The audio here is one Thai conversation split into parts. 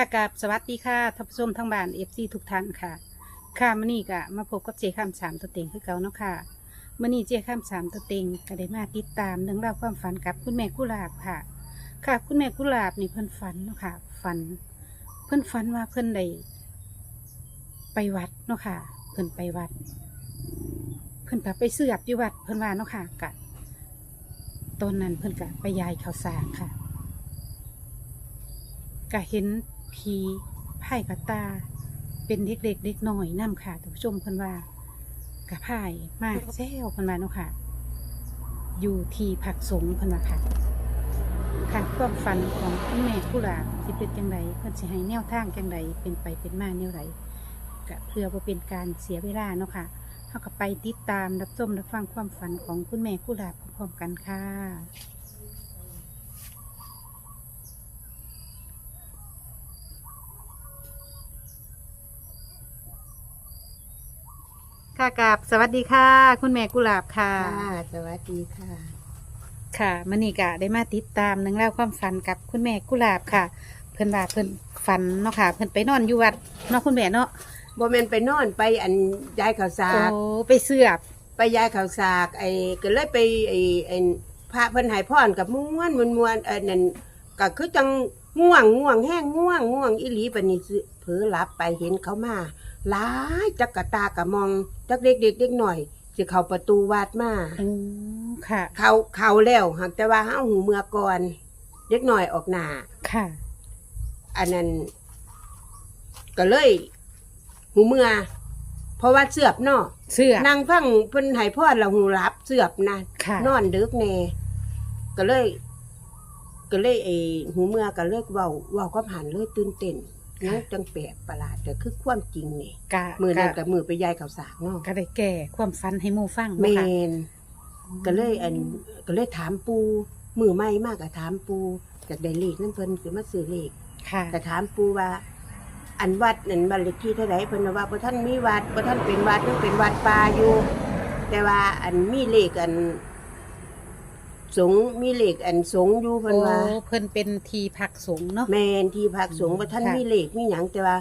ค่ะกับสวัสดีค่ะท่านผู้ชมทั้งบ้านเอฟซีทุกท่านค่ะ ค่ะมื่อนี้ก็มาพบกับเจข้ามสามตัวเต็งคือเก่าเนาะค่ะมื่อนี้เจข้ามสามตัวเต็งก็ได้มาติดตามเรื่องราวความฝันกับคุณแม่กุหลาบค่ะ ค่ะคุณแม่กุหลาบนี่เพิ่อนฝันเนาะค่ะฝัน เพิ่อนฝันว่าเพิ่อนได้ไปวัดเนาะค่ะ เพิ่อนไปวัด เพิ่อนไปเสือบอยู่วัดเพิ่อนว่าเนาะค่ะกะตอนนั้นเพิ่อนก็ไปยายข้าวสากค่ะก็เห็น ผีไผ่กระตา เป็นเด็กเด็กๆเด็กน้อยนํค่ะท่านผู้ชมเพิ่นว่ากระไผ่มากแซวเพิ่นว่าเนาะค่ะ อยู่ที่ผักสงเพิ่นว่าค่ะค่ะความฝันของคุณแม่กุหลาบที่เป็นจังไดเพิ่นสิให้แนวทางจังไดเป็นไปเป็นมาแนวไรก็เพื่อบ่เป็นการเสียเวลาเนาะค่ะเฮาก็ไปติดตามรับชมรับฟังความฝันของคุณแม่กุหลาบพร้อมๆกันค่ะ ค่ะกับสวัสดีค่ะ คุณแม่กุหลาบค่ะ ค่ะสวัสดีค่ะ ค่ะมณีกะได้มาติดตามหนังเล่องราวความฝันกับคุณแม่กุหลาบค่ะ เพิ่นว่าเพิ่นฝันเนาะค่ะ เพิ่นไปนอนอยู่วัดเนาะคุณแม่เนาะบ่แม่นไปนอนไปอันยายข้าวสาโอ้ก ไปเสือบไปยายข้าวสาก ไอ้ก็เลยไปไอ้ไอ้พระเพิ่นให้พรกับม่วนม่วนม่วนเออนั่นก็คือจังง่วงง่วงแห้งง่วงง่วงอีหลีปานนี้สิเผลอหลับไปเห็นเขามา หลายจักกะตากะมองจักเด็กเด็กเด็กหน่อยสิเข้าประตูวัดมาอืมค่ะ เขาเขาแล้วหากแต่ว่าเฮาหูเมื่อก่อนเด็กหน่อยออกหน้าค่ะ อันนั้นก็เลย หูเมื่อ เพราะว่าเสือบเนาะเสือบนางฟังเพิ่นให้พรแล้วหูรับเสือบนะค่ะ นอนดึกแน่ก็เลย ก็เลยไอ้หูเมื่อก็เลยเว้าเว้าก็ผ่านเลยตื่นเต้น นะจังแปลกประหลาดแต่คือความจริงนี่กะมือนั้นกะกับมือไปยายข้าวสากเนาะก็ได้แก่ความฝันให้หมู่ฟังแมเนาะค่ะนก็เลยอันก็เลยถามปูมือใหม่มากก็ถามปูจากได้เลขนั่นเพิ่นคือมาซื้อเลขค่ะก็ถามปูว่า อันวัดนั่นบ้านเลขที่เท่าไหร่เพิ่นว่าบ่ท่านมีวัดบ่ท่านเป็นวัดมันเป็นวัดป่าอยู่ แต่ว่าอันมีเลขอัน สงฆ์มีเลขอันสงฆ์อยู่เพิ่นว่าโอ้เพิ่นเป็นทีพักสงฆ์เนาะ แม่นที่พักสงฆ์บ่ท่านค่ะ มีเลขมีหยังแต่ว่า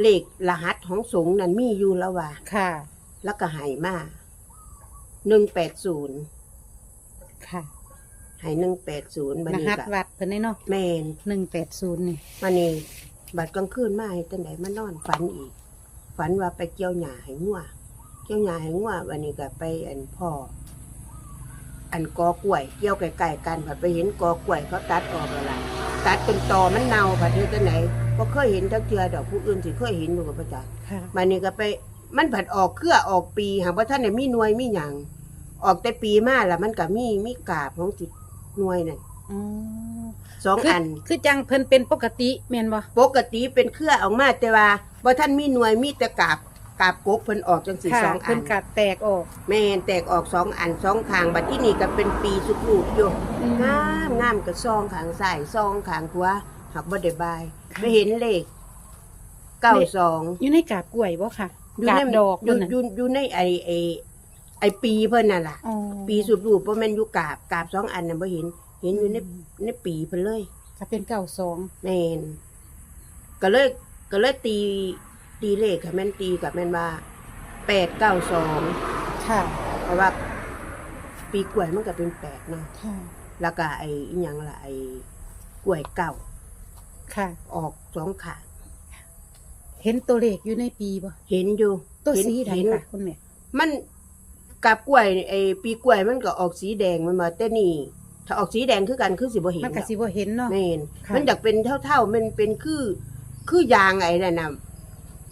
เลขรหัสของสงฆ์นั่นมีอยู่แล้วว่า ค่ะแล้วก็ให้มา180ค่ะให้180บัดรนี้หัสก็วัดเพิ่นได้เนาะแม่นหนึ่งแปดศูนย์นี่มานี่บัดกลางคืนมาให้จังไดมานอนฝันอีก ฝันว่าไปเกี่ยวหญ้าให้งัวเกี่ยวหญ้าให้งัววันนี้ก็ไปอันพ่อ อันกอกล้วยเกี่ยวไก่ๆกันผัดไปเห็นกอกล้วยเขาตัดออกอะไรตัดเป็นตอมันเน่าผัดเฮ็ดจังไหนบ่เคยเห็นจักเทื่อดอกผู้อื่นสิเคยเห็นอยู่กับประจักษ์ค่ะมานี่ก็ไปมันผัดออกเครือออกปีหากว่าท่านได้มีหน่วยมีหยังออกแต่ปีมาแล้วมันก็มีมีกาบของสิหน่วยนั่นอ๋อสองคืออัน คือจังเพิ่นเป็นปกติแม่นบ่ปกติเป็นเครือออกมาแต่ว่าบ่ท่านมีหน่วยมีแต่กาบ กาบกกเพิ่นออกจังสี่ค่ะสองอัเพิ่นนกัดแตกออก แม่นแตกออกสองอันสองข้างบัดที่นี่ก็เป็นปีสุดรูปอยู่งามงามก็ซองข้างซ้ายซองข้างขวาหักบ่ได้บายไม่เห็นเลขเก้าสอง อยู่ในกาบกล้วยบ่ค่ะอยู่กาในบดอกอยู่นั่นน่ะอยู่อยู่ในไอไอไอปีเพิ่นน่ะล่ะอ๋อปีสุดรูปบ่แม่นอยู่กาบกาบสองอันน่ะบ่เห็น เห็นอยู่ในในปีเพิ่นเลย ก็เป็นเก้าสองแม่นก็เลยก็เลยตี ตีเลขค่ะแม่นตีกับแม่นว่าแปดเก้าสองค่ะ เพราะว่า ปีกล้วยมันก็เป็นแปดเนาะค่ะ แล้วก็ไอ้อีหยังล่ะไอ้กล้วยเก่าค่ะ ออกสองขาเห็นตัวเลขอยู่ในปีบ่เห็นอยู่ตัวเห็นสีใดเห็น ค่ะคุณแม่ มันกับกล้วยไอ้ปีกล้วยมันก็ออกสีแดงมันมาแต่นี่ ถ้าออกสีแดงคือกันคือสิบ่เห็นมันก็ดอกสิบ่เห็นเนาะ แม่นค่ะ มันอยากเป็นเท่าๆมันเป็นคือคือยางไอ้นั่นน่ะ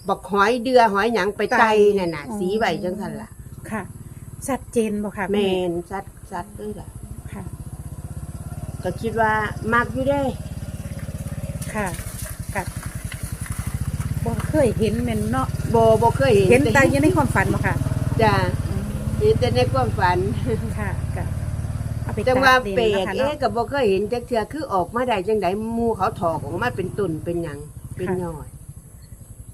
บักหอยเดือหอยหยังไปไตนั่นน่ะ สีไว้จังซั่นล่ะค่ะชัดเจนบ่ค่ะคุณแม่นซัดซัดเลยล่ะ ค่ะ ก็คิดว่ามักอยู่ได้ ค่ะกับบ่เคยเห็นแม่นเนาะบ่บ่เคยเห็นเห็นแต่อยู่ในความฝันบ่ค่ะจ้ะเห็นแต่ในความฝัน ค่ะก็เอาไปจังว่าตกเปลเนาะกค่ะเอ๊ะเนาะก็บ่เคยเห็นจักเทื่อคือออกมาได้จังไดหมู่เขาถอกออกมาเป็นตุ่นเป็นหยังเป็นยอด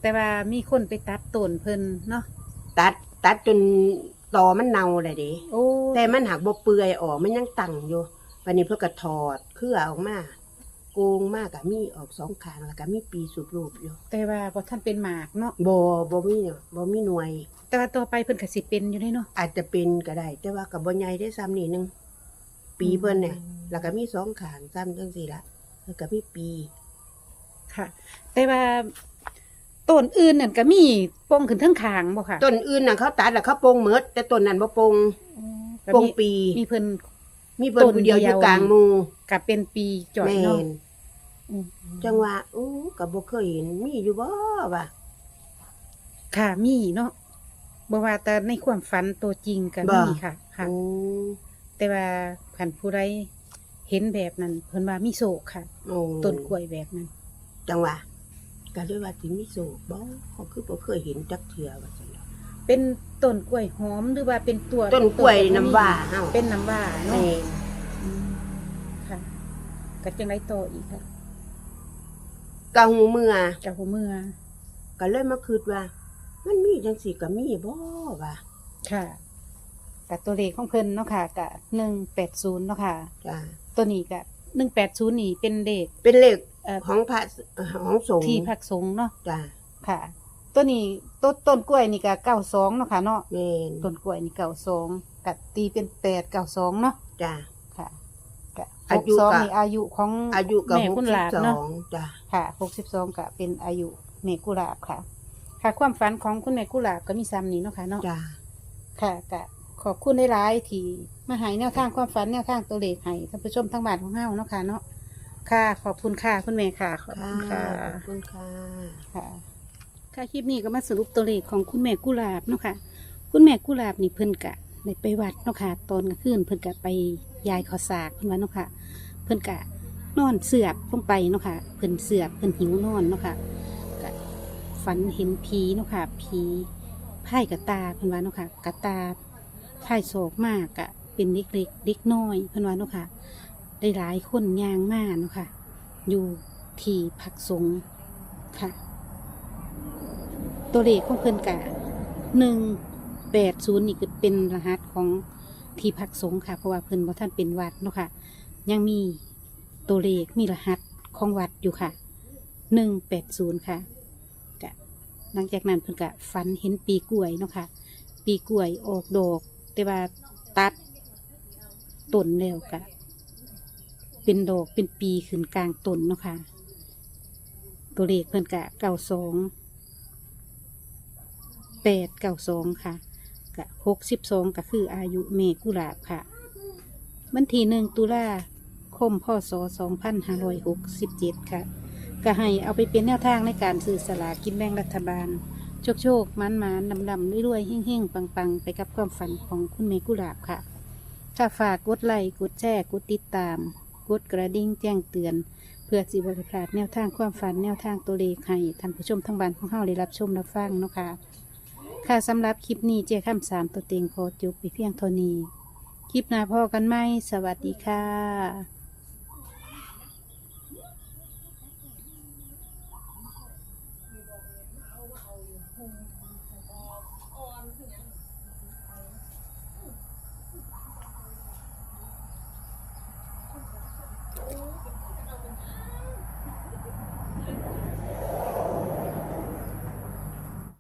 แต่ว่ามีคนไปตัดต้นเพิ่นเนาะตัดตัดจนตอมันเน่าเลยเดิโอ้แต่มันหักบ่เปื่อยออกมันยังตั้งอยู่วันนี้เพิ่นก็ถอดเครือออกมาโกงมากอะมีออกสองข้างแล้วก็มีปีสูบรูปอยู่แต่ว่าบ่ท่านเป็นหมากเนาะบ่บ่มีเนาะบ่มีหน่วย แต่ว่าต่อไปเพิ่นก็สิเป็นอยู่ได้เนาะอาจจะเป็นก็ได้ แต่ว่ากับบ่ใหญ่ได้ซ้ำนี่หนึงปีเพิ่นเนี่ยแล้วก็มีสองข้างซ้ำจังซี่ละแล้วก็มีปีค่ะ แต่ว่า ต้นอื่นนั่นก็มีโป่งขึ้นเทั้งคางบ่ค่ะต้นอื่นน่ะเขาตัดแล้วเขาโปรงหมดแต่ต้นนั้นบ่โปรงก็โปรงมีปี มีเพิ่น มีเพิ่นผู้เดียวอยู่กลางหมู่ก็เป็นปีจ่อยแม่เนาะนอืมจังว่าอู้ก็บ่เคยเห็นมีอยู่บ่ว่าค่ะมีเนาะบ่ว่าแต่ในความฝันตัวจริงก็บ่มีค่ะค่ะ อืมแต่ว่าคันผู้ใดเห็นแบบนั้นเพิ่นว่ามีโศกค่ะ โอ้ต้นกล้วยแบบนั้น จังว่า ก็เลยว่าสิมีโศกบ่เขาคือบ่เคยเห็นจักเทื่อว่าซั่นเนาะเป็นต้นกล้วยหอมหรือว่าเป็นตัวต้นกล้วยน้ำว้าเฮา เป็นน้ำว่าเนาะแม่นอืมค่ะก็จังไรโตออีกค่ะกะหูเมื่อจากหัวเมื่อก็เลยมาคิดว่า มันมีจังซี่ก็มีบ่ว่าค่ะกับตัวเลขของเพิ่นเนาะค่ะกับหนึ่งแปดศูนย์เนาะค่ะ จ้าตัวนี้กับหนึ่งแปดศูนย์นี่เป็นเลขเป็นเลข เอ่อของพระของสงฆ์ที่พักสงฆ์เนาะจ้าค่ะ ตัวนี้ต้นต้นกล้วยนี่กับเก้าสองเนาะค่ะเนาะแม่นต้นกล้วยนี่เก้าสองกับตีเป็นแปดเก้าสองเนาะจ้าค่ะกับอาหกยุสองก็ นี่อายุของ อายุก็แม่คุณหลาบเนาะ62จ้าค่ะหกสิบสองก็เป็นอายุเมกุหลาบค่ะ ค่ะความฝันของคุณแม่กุหลาบก็มีซ้ำนี้เนาะค่ะเนาะ จ้าค่ะก็ขอบคุณได้หลายๆที่มาให้แนวทางความฝันแนวทางตัวเลขให้ท่านผู้ชมทั้งบ้านของเฮาเนาะค่ะเนาะ ค่ะ ขอบคุณค่ะคุณแม่ค่ะขอบค่ะคุณค่ะขอบคุณค่ะค่ะค่ะคลิปนี้ก็มาสรุปตัวเลขของคุณแม่กุหลาบเนาะค่ะ คุณแม่กุหลาบนี่เพิ่นกะได้ไปวัดเนาะค่ะตอนกลางคืนเพิ่นกะไปยายขอสากเพิ่นว่าเนาะค่ะ เพิ่นกะนอนเสือบลงไปเนาะค่ะเพิ่นเสือบเพิ่นหิวนอนเนาะค่ะกะฝันเห็นผีเนาะค่ะผีไพ่กระตาเพิ่นว่าเนาะค่ะกระตาไพ่โศกมากกะเป็นเล็กๆเล็กน้อยเพิ่นว่าเนาะค่ะ ได้หลายคนยางมากเนะค่ะอยู่ที่พักสงฆ์ค่ะ ตัวเลขของเพิ่อนกะหนึ่งแปดศูนย์นี่คือเป็นรหัสของที่พักสงฆ์ค่ะ เพราะว่าเพิ่อนบ่ท่านเป็นวัดเนาะค่ะ ยังมีตัวเลขมีรหัสของวัดอยู่ค่ะหนึ่งแปดศูนย์ค่ะกะหลังจากนั้นเพิ่อนกะฝันเห็นปีกล้วยเนาะค่ะ ปีกล้วยออกดอก แต่ว่าตัดต้นแล้วกะ เป็นดอกเป็นปีขึ้นกลางต้นเนาะค่ะ ตัวเลขเพิ่นกะเก้าสองแปดเก้าสองค่ะกะหกสิบสองก็คืออายุเมกุหลาบค่ะวันที่หนึ่งตุลาคมพศสองพันห้าร้อยหกสิบเจ็ดค่ะก็ให้เอาไปเป็นแนวทางในการซื้อสลากกินแบ่งรัฐบาล โชคโชคมันมันดำดำรวยๆเฮ่งๆ ปังๆ ไปกับความฝันของคุณเมกุหลาบค่ะ ถ้าฝากกดไลค์กดแชร์กดติดตาม กดกระดิ่งแจ้งเตือน เพื่อสิบริพลาดแนวทางความฝันแนวทางตัวเลขให้ท่านผู้ชมทั้งบ้านของเฮาได้รับชมรับฟังนะคะค่ะสำหรับคลิปนี้เจ้ข้ามสามตัวเต็งขอจบไปเพียงโทนีคลิปหน้าพ่อกันไหมสวัสดีค่ะ